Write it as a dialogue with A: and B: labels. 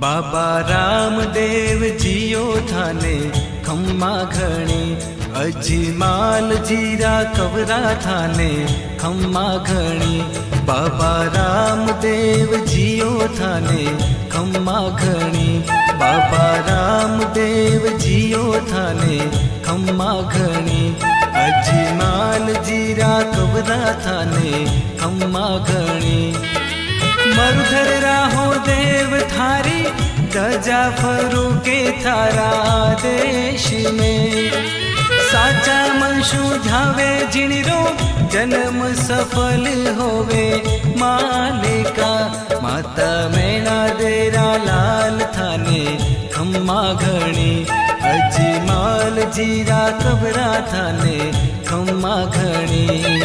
A: બાબા રામદેવજીઓ થાને ખમ્મા ઘણે અજમાલ જીરા કવરા થાને ખમ્મા ઘણી. બાબા રામદેવજીઓ થાને ખમ્મા ઘણી, બાબા રામદેવજીઓ થાને ખમ્મા ઘણી. અજમાલ જીરા કવરા થાને ખમ્મા ઘણી. મરુધર ધજા ફરું કે થારા દેશ મેં સાચા મન શું ધાવે જીણરો જન્મ સફલ હોવે માલિકા માતા મેણા દેરા લાલ થાને ખમ્મા ઘણી અજી માલ જીરા કબરા થાને ખમ્મા ઘણી